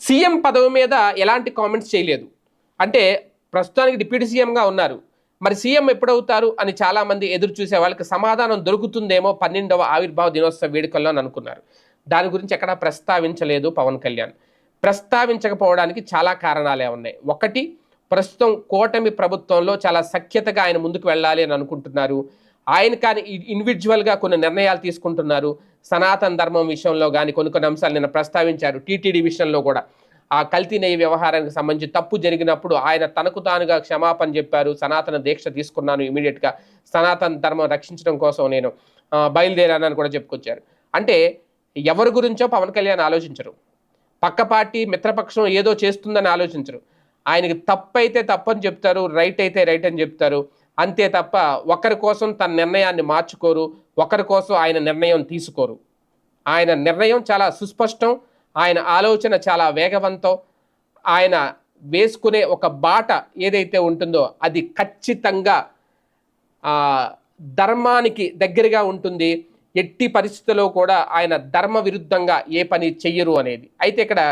CM పదవి మీద ఎలాంటి కామెంట్స్ చేయలేదు. అంటే ప్రస్తుతానికి డిప్యూటీ సీఎంగా ఉన్నారు. మరి సీఎం ఎప్పుడవుతారు అని చాలామంది ఎదురు చూసే వాళ్ళకి సమాధానం దొరుకుతుందేమో పన్నెండవ ఆవిర్భావ దినోత్సవ వేడుకల్లో అనుకున్నారు. దాని గురించి ఎక్కడా ప్రస్తావించలేదు పవన్ కళ్యాణ్. ప్రస్తావించకపోవడానికి చాలా కారణాలే ఉన్నాయి. ఒకటి ప్రస్తుతం కూటమి ప్రభుత్వంలో చాలా సఖ్యతగా ఆయన ముందుకు వెళ్ళాలి అని అనుకుంటున్నారు. ఆయన కానీ ఇండివిజువల్గా కొన్ని నిర్ణయాలు తీసుకుంటున్నారు. సనాతన ధర్మం విషయంలో కానీ కొన్ని కొన్ని అంశాలు నిన్న ప్రస్తావించారు. టీటీడీ విషయంలో కూడా. ఆ కల్తీ నెయ్యి వ్యవహారానికి సంబంధించి తప్పు జరిగినప్పుడు ఆయన తనకు తానుగా క్షమాపణ చెప్పారు. సనాతన దీక్ష తీసుకున్నాను ఇమీడియట్గా సనాతన ధర్మం రక్షించడం కోసం నేను బయలుదేరానని కూడా చెప్పుకొచ్చారు. అంటే ఎవరి గురించో పవన్ కళ్యాణ్ ఆలోచించరు. పక్క పార్టీ మిత్రపక్షం ఏదో చేస్తుందని ఆలోచించరు. ఆయనకి తప్పు అయితే తప్పని చెప్తారు రైట్ అయితే రైట్ అని చెప్తారు. అంతే తప్ప ఒకరి కోసం తన నిర్ణయాన్ని మార్చుకోరు ఒకరి కోసం ఆయన నిర్ణయం తీసుకోరు. ఆయన నిర్ణయం చాలా సుస్పష్టం ఆయన ఆలోచన చాలా వేగవంతం ఆయన వేసుకునే ఒక బాట ఏదైతే ఉంటుందో అది ఖచ్చితంగా ధర్మానికి దగ్గరగా ఉంటుంది. ఎట్టి పరిస్థితుల్లో కూడా ఆయన ధర్మ విరుద్ధంగా ఏ పని చెయ్యరు అనేది. అయితే ఇక్కడ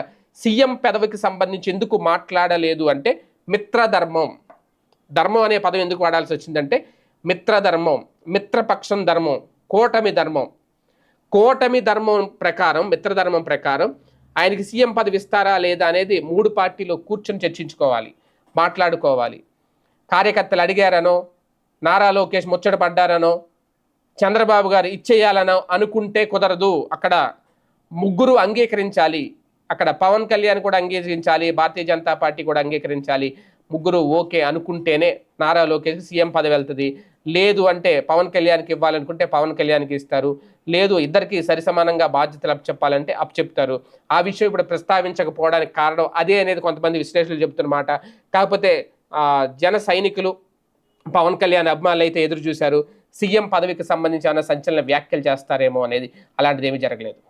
సీఎం పెదవికి సంబంధించి ఎందుకు మాట్లాడలేదు అంటే మిత్రధర్మం. ధర్మం అనే పదం ఎందుకు వాడాల్సి వచ్చిందంటే మిత్రధర్మం మిత్రపక్షం ధర్మం కూటమి ధర్మం. కూటమి ధర్మం ప్రకారం మిత్రధర్మం ప్రకారం ఆయనకి సీఎం పదవి ఇస్తారా లేదా అనేది మూడు పార్టీలో కూర్చొని చర్చించుకోవాలి మాట్లాడుకోవాలి. కార్యకర్తలు అడిగారనో నారా లోకేష్ ముచ్చట పడ్డారనో చంద్రబాబు గారు ఇచ్చేయాలనో అనుకుంటే కుదరదు. అక్కడ ముగ్గురు అంగీకరించాలి. అక్కడ పవన్ కళ్యాణ్ కూడా అంగీకరించాలి భారతీయ జనతా పార్టీ కూడా అంగీకరించాలి. ముగ్గురు ఓకే అనుకుంటేనే నారా లోకేష్ సీఎం పదవి వెళ్తుంది. లేదు అంటే పవన్ కళ్యాణ్కి ఇవ్వాలనుకుంటే పవన్ కళ్యాణ్కి ఇస్తారు. లేదు ఇద్దరికి సరిసమానంగా బాధ్యతలు అప్పచెప్పాలంటే అప్పచెప్తారు. ఆ విషయం ఇప్పుడు ప్రస్తావించకపోవడానికి కారణం అదే అనేది కొంతమంది విశ్లేషకులు చెప్తున్నమాట కాకపోతే జన సైనికులు పవన్ కళ్యాణ్ అభిమానులు అయితే ఎదురు చూశారు. సీఎం పదవికి సంబంధించి ఏమైనా సంచలన వ్యాఖ్యలు చేస్తారేమో అనేది అలాంటిది ఏమీ జరగలేదు.